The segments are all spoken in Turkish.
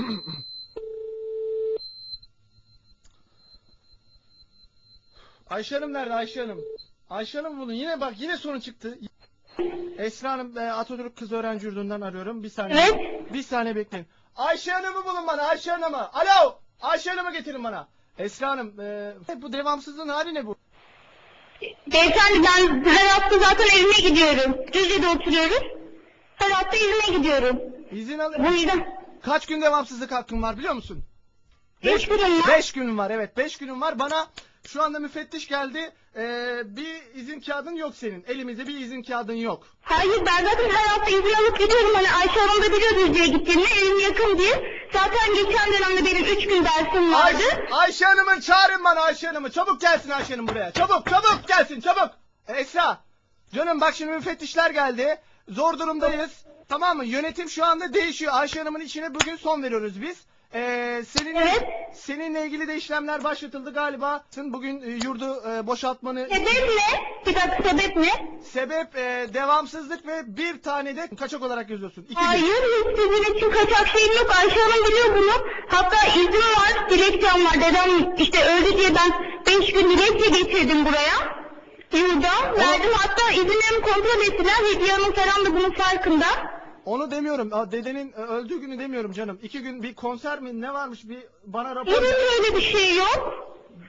Ayşe Hanım nerede Ayşe Hanım? Ayşe Hanım bulun. Yine bak yine sorun çıktı. Esra Hanım e, Atatürk Kız Öğrenci Yurdu'ndan arıyorum. Bir saniye. Evet. Bir saniye bekleyin. Ayşe Hanım'ı bulun bana Ayşe Hanım'ı. Alo Ayşe Hanım'ı getirin bana. Esra Hanım e, bu devamsızlığın hali ne bu? Beyefendi ben her hafta zaten evime gidiyorum. Düzce'de oturuyoruz. Her hafta evime gidiyorum. İzin alın. Bu yüzden... Kaç gün devamsızlık hakkım var biliyor musun? Beş günüm var. Beş günüm var evet. Beş günüm var. Bana şu anda müfettiş geldi. Ee, bir izin kağıdın yok senin. Elimizde bir izin kağıdın yok. Hayır ben zaten her hafta izin alıp gidiyorum. Hani Ayşe Hanım da biliyor Düzce'ye gittiğimi. Evim yakın diye. Zaten geçen dönemde benim üç gün dersim vardı. Ayşe, Ayşe Hanım'ı çağırın bana Ayşe Hanım'ı. Çabuk gelsin Ayşe Hanım buraya. Çabuk çabuk gelsin çabuk. Esra. Canım bak şimdi müfettişler geldi. Zor durumdayız. Tamam mı? Yönetim şu anda değişiyor. Ayşe Hanım'ın içine bugün son veriyoruz biz. Ee, seninle, Evet. seninle ilgili de işlemler başlatıldı galiba. Sen Bugün e, yurdu e, boşaltmanı... Sebep ne? Bir dakika sebep ne? Sebep e, devamsızlık ve bir tane de kaçak olarak yazıyorsun. İki gün. Hayır hiç sizin için kaçak şeyim yok. Ayşe Hanım biliyor bunu. Hatta izin var, dilekçem var. Dedem işte öldü diye ben beş gün dilekçe getirdim buraya. Yurda verdim. Hatta izinlerimi kontrol ettiler. Hediye Hanım falan da bunun farkında. Onu demiyorum. Aa, Dedenin e, öldüğü günü demiyorum canım. İki gün bir konser mi ne varmış bir bana rapor... Hiç öyle bir şey yok.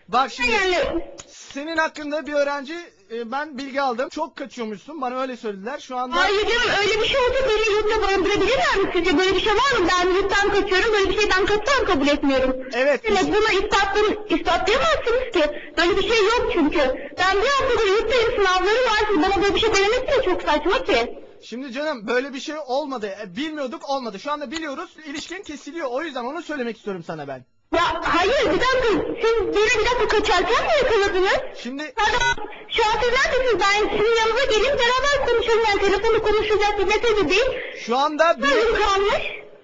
Bak şimdi Yani senin hakkında bir öğrenci e, ben bilgi aldım. Çok kaçıyormuşsun. Bana öyle söylediler. Şu anda hayır canım öyle bir şey olsa beni yurtta barındırabilirler mi sizce? Böyle bir şey var mı? Ben yurttan kaçıyorum. Böyle bir şey ben kaçsam kabul etmiyorum. Evet. Evet bunu ispatlam ispatlayamazsınız ki. Böyle bir şey yok çünkü. Ben bir haftadır yurttayım sınavları var. Siz bana böyle bir şey demeniz de çok saçma ki. Şimdi canım böyle bir şey olmadı. E, Bilmiyorduk olmadı. Şu anda biliyoruz. İlişkin kesiliyor. O yüzden onu söylemek istiyorum sana ben. Ya hayır bir dakika. Siz beni bir dakika kaçarken mi yakaladınız? Şimdi Pardon. Şu an siz neredesiniz? Ben sizin yanınıza geleyim beraber konuşalım. Yani telefonda konuşacak bir mesele değil. şu anda bir Böyle kalmış.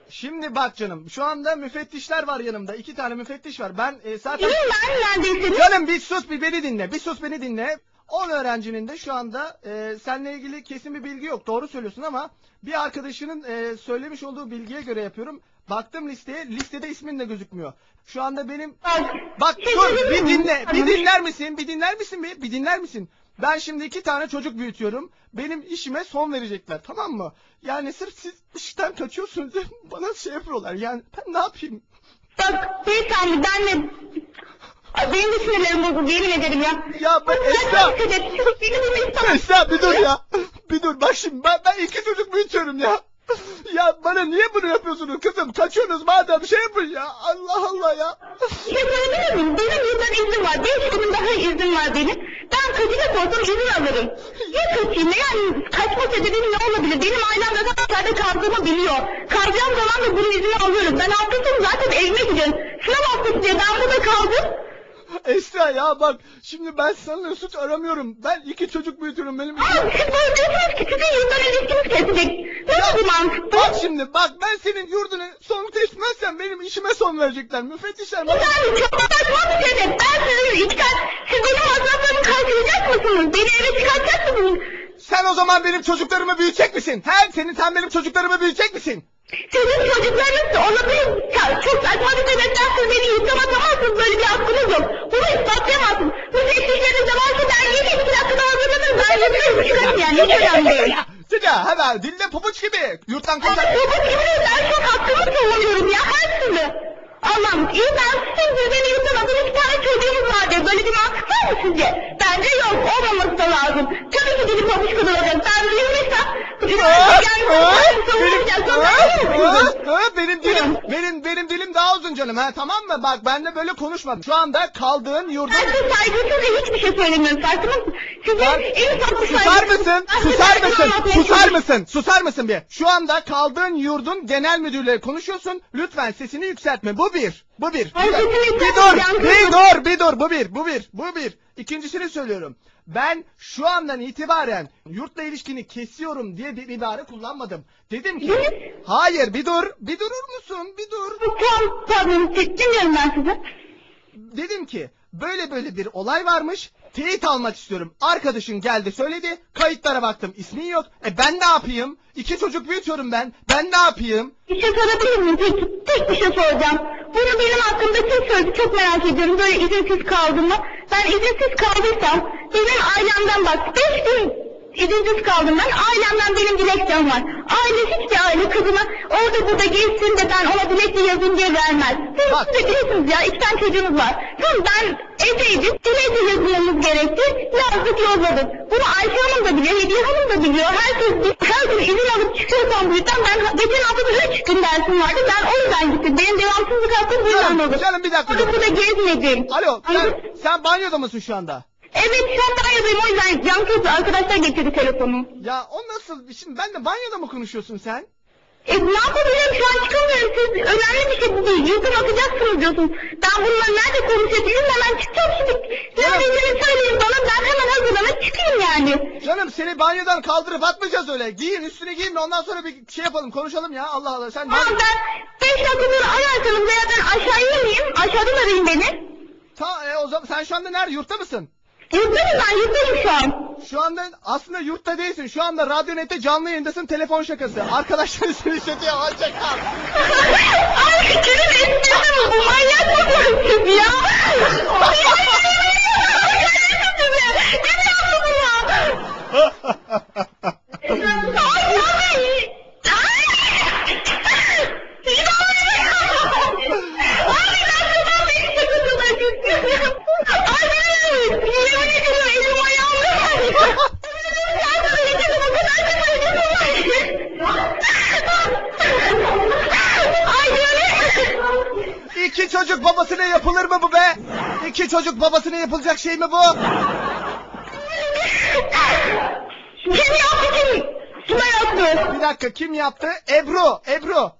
Şimdi bak canım. Şu anda müfettişler var yanımda. İki tane müfettiş var. Ben e, zaten İyiyim ben neredesiniz? Canım bir sus bir beni dinle. Bir sus beni dinle. 10 öğrencinin de şu anda e, seninle ilgili kesin bir bilgi yok. Doğru söylüyorsun ama bir arkadaşının e, söylemiş olduğu bilgiye göre yapıyorum. Baktım listeye. Listede ismin de gözükmüyor. Şu anda benim Bak, Bak dur bir dinle. Bir dinler misin? Bir dinler misin bir? Bir dinler misin? Ben şimdi iki tane çocuk büyütüyorum. Benim işime son verecekler. Tamam mı? Yani sırf siz işten kaçıyorsunuz diye bana şey yapıyorlar. Yani ben ne yapayım? Bak beyefendi benle... Ay, Benim de sinirlerim bozuldu yemin ederim ya. Ya ben Esra. Benim. Esra bir dur ya. Bir dur. Bak şimdi ben, ben iki çocuk büyütüyorum ya. Ya bana niye bunu yapıyorsunuz kızım? Kaçıyorsunuz madem şey yapın ya. Allah Allah ya. Şey söyleyebilir miyim? Benim yıldan iznim var. Beş günün daha iznim var benim. Ben kaçacak olsam izin alırım. Ya kaçayım yani kaçma sebebim ne olabilir? Benim ailem zaten dışarıda kaldığımı biliyor. Kalacağım zaman da bunun izni alıyorum. Ben hafta sonu zaten evime gidiyorum. Sınav haftası diye ben burada kaldım. Esra ya bak şimdi ben sana suç aramıyorum. Ben iki çocuk büyütüyorum benim. Böyle diyorsunuz ki sizin yıldan ilişkiniz kesecek. Nasıl bir mantık bu? Bak şimdi bak ben senin yurdunu son seçmezsem benim işime son verecekler. Müfettişler Bu tane çok saçma bir sebep. Ben sizin tane... Siz benim masraflarımı karşılayacak mısınız? Beni eve çıkartacak mısınız? Sen o zaman benim çocuklarımı büyütecek misin? He? Senin sen benim çocuklarımı büyütecek misin? Sizin çocuklarınız da olabilir. Çok saçma bir sebepten beni yurtlama atamazsınız. Böyle bir hakkınız yok. Bunu ispatlayamazsınız. Bu teklifleriniz de varsa ben geleyim. iki dakikada hazırlanırım. Ben yazıyorum. Çıkarım yani. Hiç önemli değil. Sıca hemen dilde pabuç gibi. Yurttan kurtar. bu gibi ben çok hakkımı savunuyorum ya. Her türlü. Allah'ım iyi ben siz beni yurtlamadın. iki tane çocuğumuz vardır. Böyle bir mantık var mı sizce? Bence yok. Olmaması da lazım. Tabii ki dilip pabuç kadar olacak. Ben benim dilim benim benim dilim daha uzun canım ha tamam mı? Bak benle böyle konuşma. Şu anda kaldığın yurdun Ben size saygısızca hiçbir şey söylemiyorum. Farkında mısın? Sizin en ufak bir Susar saygısız- mısın? Ben size Susar mısın? anlatmaya Susar mısın? Susar mısın bir? Şu anda kaldığın yurdun genel müdürüyle konuşuyorsun. Lütfen sesini yükseltme. Bu bir. Bu bir. Hayır, Bir, sesimi bir yükseltmeyeceğim dur. kızım. Bir dur. Bir dur. Bu bir. Bu bir. Bu bir. İkincisini söylüyorum. Ben şu andan itibaren yurtla ilişkini kesiyorum diye bir ibare kullanmadım. Dedim ki Ne? hayır bir dur. Bir durur musun? Bir dur. Tamam tamam dinliyorum ben sizi. Dedim ki böyle böyle bir olay varmış. Teyit almak istiyorum. Arkadaşın geldi söyledi. Kayıtlara baktım. ismin yok. E ben ne yapayım? İki çocuk büyütüyorum ben. Ben ne yapayım? Bir şey sorabilir miyim? Tek, tek bir şey soracağım. Bunu benim hakkımda kim söyledi çok merak ediyorum. Böyle izinsiz kaldığımı. ben izinsiz kaldıysam benim ailemden bak 5 gün izinsiz kaldım ben. Ailemden benim dilekçem var. Aile hiçbir aile kızına orada burada gezsin de ben ona dilekçe yazayım diye vermez. Siz, Bak. de biliyorsunuz ya iki tane çocuğunuz var. Ben evdeydim. Dilekçe yazmamız gerekti. Yazdık yolladık. Bunu Ayşe Hanım da biliyor. Hediye Hanım da biliyor. Herkes her gün izin alıp çıkıyorsam bu yüzden ben geçen hafta da 3 gün dersim vardı. Ben o yüzden gittim. Benim devamsızlık hakkım bu yüzden oldu. canım bir dakika. Burada gezmedim. Alo sen, sen banyoda mısın şu anda? Evet şu an banyodayım o yüzden yan kız arkadaşlar getirdi telefonu. Ya o nasıl? Şimdi ben de banyoda mı konuşuyorsun sen? E ne yapabilirim şu an çıkamıyorum siz önemli bir şey bu değil. Yüzüm atacaksınız diyorsunuz. Ben bununla nerede konuşabilirim hemen çıkacağım şimdi. Neredeyse söyleyin bana ben hemen hazırlanıp çıkayım yani. Canım seni banyodan kaldırıp atmayacağız öyle. Giyin üstüne giyin de ondan sonra bir şey yapalım konuşalım ya. Allah Allah sen Tamam ben 5 dakika sonra ararsanız veya ben aşağı inmeyeyim. Aşağıdan arayın beni. Ta, e, o zaman sen şu anda nerede? Yurtta mısın? Yurttayım ben yurttayım şu an. Şu anda aslında yurtta değilsin. Şu anda Radyonet'te canlı yayındasın. Telefon şakası. Arkadaşlar seni şakaya alacak senin esprisi mi bu manyak mısınız siz ya? Ay ay ay ay ay ay Ne yaptınız ya? Ay ay Ay ben beni şakasına gittim. Ay yemin ediyorum elim ayağım Ay böyle. İki çocuk babasına yapılır mı bu be? İki çocuk babasına yapılacak şey mi bu? Kim yaptı kim? Kime yaptı? Bir dakika kim yaptı? Ebru. Ebru.